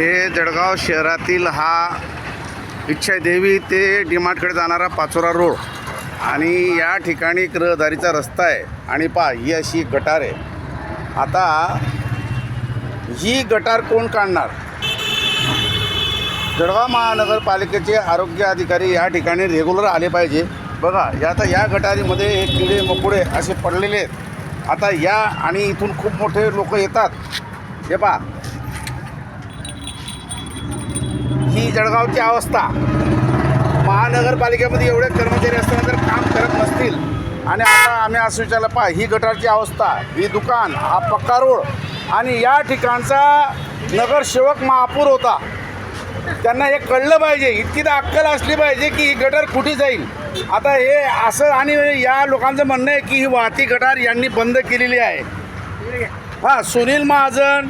हे जळगाव शहरातील हा इच्छादेवी ते डीमार्टकडे जाणारा पाचोरा रोड. आणि या ठिकाणी एक रहदारीचा रस्ता आहे. आणि पा ही अशी गटार आहे. आता ही गटार कोण काढणार? जळगाव महानगरपालिकेचे आरोग्य अधिकारी या ठिकाणी रेग्युलर आले पाहिजे. बघा या आता या गटारीमध्ये हे किडे मकुडे असे पडलेले आहेत. आता या आणि इथून खूप मोठे लोक येतात. हे पहा ही जळगावची अवस्था. महानगरपालिकेमध्ये एवढे कर्मचारी असताना जर काम करत नसतील. आणि आता आम्ही असं विचारलं पहा ही गटारची अवस्था ही दुकान हा पक्का रोड. आणि या ठिकाणचा नगरसेवक महापूर होता. त्यांना हे कळलं पाहिजे इतकी तर अक्कल असली पाहिजे की ही गटार कुठे जाईल. आता हे असं आणि या लोकांचं म्हणणं आहे की ही वाहती गटार यांनी बंद केलेली आहे. हां सुनील महाजन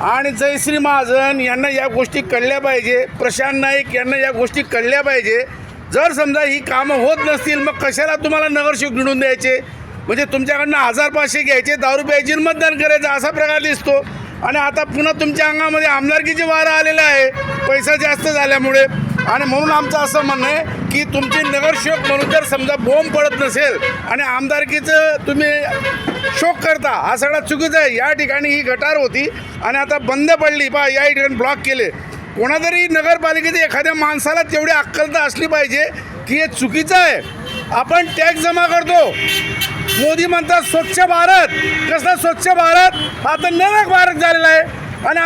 आणि जयश्री महाजन यांना या गोष्टी कळल्या पाहिजे. प्रशांत नाईक यांना या गोष्टी कळल्या पाहिजे. जर समजा ही कामं होत नसतील मग कशाला तुम्हाला नगरसेवक निवडून द्यायचे? म्हणजे तुमच्याकडनं हजार पाचशे घ्यायचे दारू प्यायची मतदान करायचं असा प्रकार दिसतो. आणि आता पुन्हा तुमच्या अंगामध्ये आमदारकीचे वारं आलेलं आहे. पैसा जास्त झाल्यामुळे. आणि म्हणून आमचं असं म्हणणं आहे की तुमचे नगरसेवक म्हणून जर समजा बोंब पडत नसेल आणि आमदारकीचं तुम्ही शोक करता. हा सगळा चुकीचा आहे. या ठिकाणी ही गटार होती आणि आता बंद पडली. पहा या ठिकाणी ब्लॉक केले. कोणातरी नगरपालिकेच्या एखाद्या माणसाला तेवढी अक्कलता असली पाहिजे की हे चुकीचं आहे. आपण टॅक्स जमा करतो. मोदी म्हणतात स्वच्छ भारत. कसला स्वच्छ भारत? हा तर नरक भारत झालेला आहे. आणि